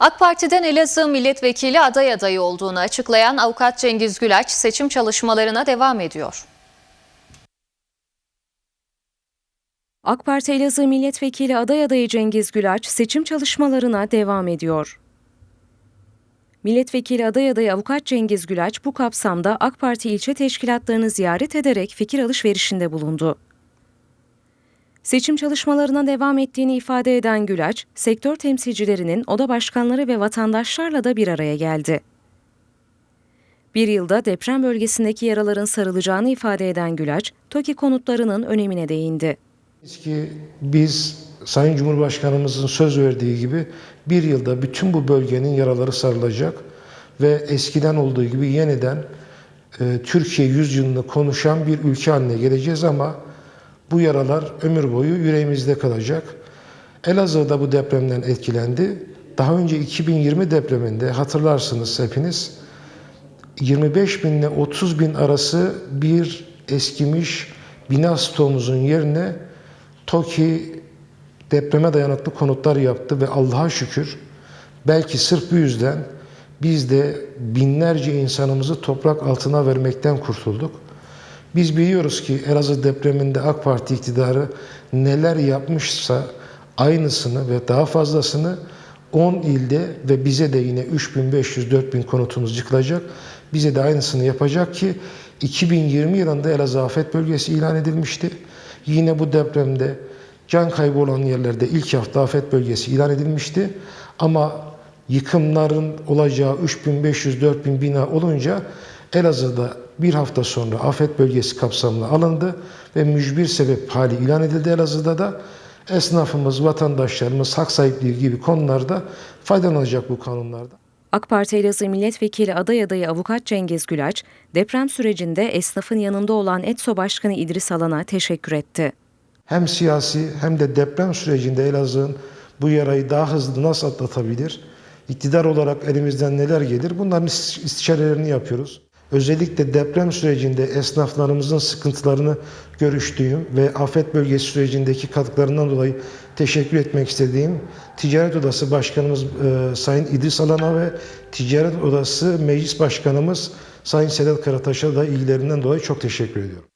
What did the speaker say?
AK Parti'den Elazığ milletvekili aday adayı olduğunu açıklayan avukat Cengiz Gülaç seçim çalışmalarına devam ediyor. AK Parti Elazığ Milletvekili aday adayı Cengiz Gülaç seçim çalışmalarına devam ediyor. Milletvekili aday adayı avukat Cengiz Gülaç bu kapsamda AK Parti ilçe teşkilatlarını ziyaret ederek fikir alışverişinde bulundu. Seçim çalışmalarına devam ettiğini ifade eden Gülaç, sektör temsilcilerinin oda başkanları ve vatandaşlarla da bir araya geldi. Bir yılda deprem bölgesindeki yaraların sarılacağını ifade eden Gülaç, TOKİ konutlarının önemine değindi. Biz ki biz Sayın Cumhurbaşkanımızın söz verdiği gibi bir yılda bütün bu bölgenin yaraları sarılacak ve eskiden olduğu gibi yeniden e, Türkiye yüzyılını konuşan bir ülke haline geleceğiz ama bu yaralar ömür boyu yüreğimizde kalacak. Elazığ da bu depremden etkilendi. Daha önce 2020 depreminde hatırlarsınız hepiniz 25 bin ile 30 bin arası bir eskimiş bina stoğumuzun yerine TOKİ depreme dayanıklı konutlar yaptı ve Allah'a şükür belki sırf bu yüzden biz de binlerce insanımızı toprak altına vermekten kurtulduk. Biz biliyoruz ki Elazığ depreminde AK Parti iktidarı neler yapmışsa aynısını ve daha fazlasını 10 ilde ve bize de yine 3500-4000 konutumuz yıkılacak. Bize de aynısını yapacak ki 2020 yılında Elazığ afet bölgesi ilan edilmişti. Yine bu depremde can kaybı olan yerlerde ilk hafta afet bölgesi ilan edilmişti. Ama yıkımların olacağı 3500-4000 bina olunca Elazığ'da bir hafta sonra afet bölgesi kapsamına alındı ve mücbir sebep hali ilan edildi Elazığ'da da. Esnafımız, vatandaşlarımız hak sahipliği gibi konularda faydalanacak bu kanunlarda. AK Parti Elazığ Milletvekili aday adayı avukat Cengiz Gülaç, deprem sürecinde esnafın yanında olan ETSO Başkanı İdris Alan'a teşekkür etti. Hem siyasi hem de deprem sürecinde Elazığ'ın bu yarayı daha hızlı nasıl atlatabilir? İktidar olarak elimizden neler gelir? Bunların istişarelerini yapıyoruz. Özellikle deprem sürecinde esnaflarımızın sıkıntılarını görüştüğüm ve afet bölgesi sürecindeki katkılarından dolayı teşekkür etmek istediğim Ticaret Odası Başkanımız e, Sayın İdris Alan'a ve Ticaret Odası Meclis Başkanımız Sayın Sedat Karataş'a da ilgilerinden dolayı çok teşekkür ediyorum.